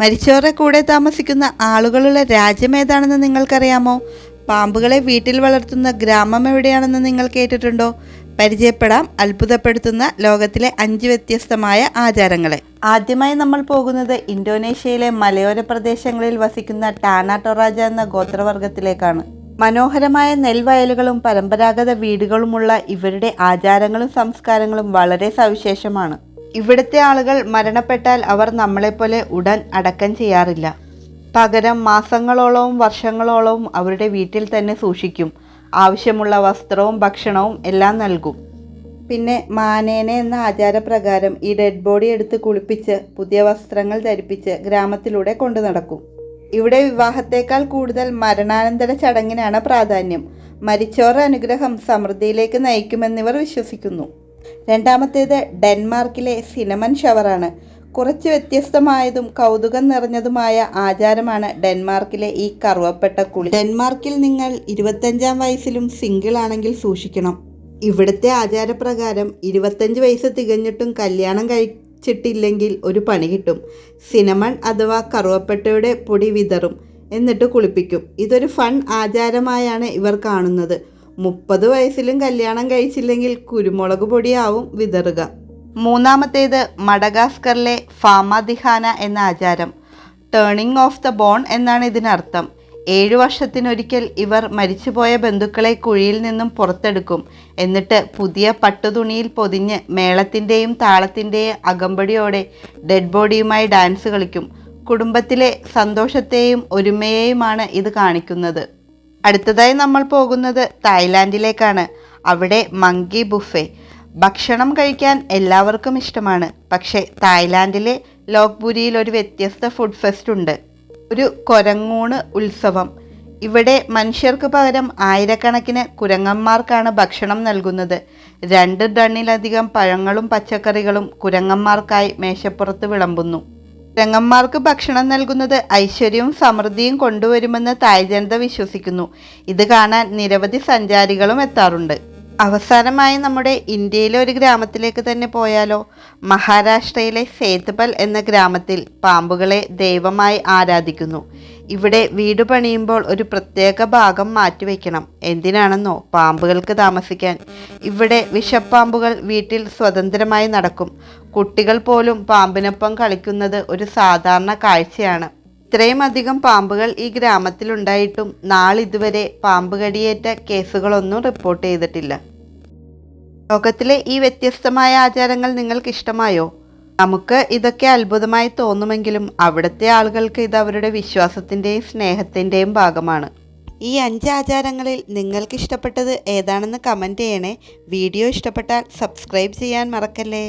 മരിച്ചവരുടെ കൂടെ താമസിക്കുന്ന ആളുകളുള്ള രാജ്യം ഏതാണെന്ന് നിങ്ങൾക്കറിയാമോ? പാമ്പുകളെ വീട്ടിൽ വളർത്തുന്ന ഗ്രാമം എവിടെയാണെന്ന് നിങ്ങൾ കേട്ടിട്ടുണ്ടോ? പരിചയപ്പെടാം അത്ഭുതപ്പെടുത്തുന്ന ലോകത്തിലെ അഞ്ച് വ്യത്യസ്തമായ ആചാരങ്ങളെ. ആദ്യമായി നമ്മൾ പോകുന്നത് ഇന്തോനേഷ്യയിലെ മലയോര പ്രദേശങ്ങളിൽ വസിക്കുന്ന ടാന എന്ന ഗോത്രവർഗത്തിലേക്കാണ്. മനോഹരമായ നെൽവയലുകളും പരമ്പരാഗത വീടുകളുമുള്ള ഇവരുടെ ആചാരങ്ങളും സംസ്കാരങ്ങളും വളരെ സവിശേഷമാണ്. ഇവിടുത്തെ ആളുകൾ മരണപ്പെട്ടാൽ അവർ നമ്മളെപ്പോലെ ഉടൻ അടക്കം ചെയ്യാറില്ല. പകരം മാസങ്ങളോളവും വർഷങ്ങളോളവും അവരുടെ വീട്ടിൽ തന്നെ സൂക്ഷിക്കും. ആവശ്യമുള്ള വസ്ത്രവും ഭക്ഷണവും എല്ലാം നൽകും. പിന്നെ മാനേനെ എന്ന ആചാരപ്രകാരം ഈ ഡെഡ് ബോഡി എടുത്ത് കുളിപ്പിച്ച് പുതിയ വസ്ത്രങ്ങൾ ധരിപ്പിച്ച് ഗ്രാമത്തിലൂടെ കൊണ്ടു നടക്കും. ഇവിടെ വിവാഹത്തേക്കാൾ കൂടുതൽ മരണാനന്തര ചടങ്ങിനാണ് പ്രാധാന്യം. മരിച്ചവരുടെ അനുഗ്രഹം സമൃദ്ധിയിലേക്ക് നയിക്കുമെന്നിവർ വിശ്വസിക്കുന്നു. രണ്ടാമത്തേത് ഡെൻമാർക്കിലെ സിനമൻ ഷവറാണ്. കുറച്ച് വ്യത്യസ്തമായതും കൗതുകം നിറഞ്ഞതുമായ ആചാരമാണ് ഡെൻമാർക്കിലെ ഈ കറുവപ്പെട്ട കുളി. ഡെൻമാർക്കിൽ നിങ്ങൾ ഇരുപത്തഞ്ചാം വയസ്സിലും സിംഗിൾ ആണെങ്കിൽ സൂക്ഷിക്കണം. ഇവിടുത്തെ ആചാരപ്രകാരം ഇരുപത്തഞ്ച് വയസ്സ് തികഞ്ഞിട്ടും കല്യാണം കഴിച്ചിട്ടില്ലെങ്കിൽ ഒരു പണി കിട്ടും. സിനമൺ അഥവാ കറുവപ്പെട്ടയുടെ പൊടി വിതറും. എന്നിട്ട് കുളിപ്പിക്കും. ഇതൊരു ഫൺ ആചാരമായാണ് ഇവർ കാണുന്നത്. മുപ്പത് വയസ്സിലും കല്യാണം കഴിച്ചില്ലെങ്കിൽ കുരുമുളക് പൊടിയാവും വിതറുക. മൂന്നാമത്തേത് മഡഗാസ്കറിലെ ഫാമാദിഹാന എന്ന ആചാരം. ടേണിംഗ് ഓഫ് ദ ബോൺ എന്നാണ് ഇതിനർത്ഥം. ഏഴു വർഷത്തിനൊരിക്കൽ ഇവർ മരിച്ചുപോയ ബന്ധുക്കളെ കുഴിയിൽ നിന്നും പുറത്തെടുക്കും. എന്നിട്ട് പുതിയ പട്ടുതുണിയിൽ പൊതിഞ്ഞ് മേളത്തിന്റെയും താളത്തിന്റെയും അകമ്പടിയോടെ ഡെഡ് ബോഡിയുമായി ഡാൻസ് കളിക്കും. കുടുംബത്തിലെ സന്തോഷത്തെയും ഒരുമയെയുമാണ് ഇത് കാണിക്കുന്നത്. അടുത്തതായി നമ്മൾ പോകുന്നത് തായ്ലാൻഡിലേക്കാണ് അവിടെ മങ്കി ബുഫെ. ഭക്ഷണം കഴിക്കാൻ എല്ലാവർക്കും ഇഷ്ടമാണ്. പക്ഷേ തായ്ലാൻഡിലെ ലോക്ബുരിയിൽ ഒരു വ്യത്യസ്ത ഫുഡ് ഫെസ്റ്റ് ഉണ്ട്. ഒരു കൊരങ്ങൂണ് ഉത്സവം. ഇവിടെ മനുഷ്യർക്ക് പകരം ആയിരക്കണക്കിന് കുരങ്ങന്മാർക്കാണ് ഭക്ഷണം നൽകുന്നത്. രണ്ട് ടണ്ണിലധികം പഴങ്ങളും പച്ചക്കറികളും കുരങ്ങന്മാർക്കായി മേശപ്പുറത്ത് വിളമ്പുന്നു. കുരങ്ങന്മാർക്ക് ഭക്ഷണം നൽകുന്നത് ഐശ്വര്യവും സമൃദ്ധിയും കൊണ്ടുവരുമെന്ന് തായ് ജനത വിശ്വസിക്കുന്നു. ഇത് കാണാൻ നിരവധി സഞ്ചാരികളും എത്താറുണ്ട്. അവസാനമായി നമ്മുടെ ഇന്ത്യയിലെ ഒരു ഗ്രാമത്തിലേക്ക് തന്നെ പോയാലോ? മഹാരാഷ്ട്രയിലെ സേത്ബൽ എന്ന ഗ്രാമത്തിൽ പാമ്പുകളെ ദൈവമായി ആരാധിക്കുന്നു. ഇവിടെ വീട് പണിയുമ്പോൾ ഒരു പ്രത്യേക ഭാഗം മാറ്റിവെക്കണം. എന്തിനാണെന്നോ? പാമ്പുകൾക്ക് താമസിക്കാൻ. ഇവിടെ വിഷപ്പാമ്പുകൾ വീട്ടിൽ സ്വതന്ത്രമായി നടക്കും. കുട്ടികൾ പോലും പാമ്പിനൊപ്പം കളിക്കുന്നത് ഒരു സാധാരണ കാഴ്ചയാണ്. ഇത്രയും അധികം പാമ്പുകൾ ഈ ഗ്രാമത്തിലുണ്ടായിട്ടും നാളിതുവരെ പാമ്പ് കടിയേറ്റ കേസുകളൊന്നും റിപ്പോർട്ട് ചെയ്തിട്ടില്ല. ലോകത്തിലെ ഈ വ്യത്യസ്തമായ ആചാരങ്ങൾ നിങ്ങൾക്ക് ഇഷ്ടമായോ നമുക്ക് ഇതൊക്കെ അത്ഭുതമായി തോന്നുമെങ്കിലും അവിടുത്തെ ആളുകൾക്ക് ഇത് അവരുടെ വിശ്വാസത്തിന്റെയും സ്നേഹത്തിന്റെയും ഭാഗമാണ്. ഈ അഞ്ച് ആചാരങ്ങളിൽ നിങ്ങൾക്ക് ഇഷ്ടപ്പെട്ടത് ഏതാണെന്ന് കമന്റ് ചെയ്യണേ. വീഡിയോ ഇഷ്ടപ്പെട്ടാൽ സബ്സ്ക്രൈബ് ചെയ്യാൻ മറക്കല്ലേ?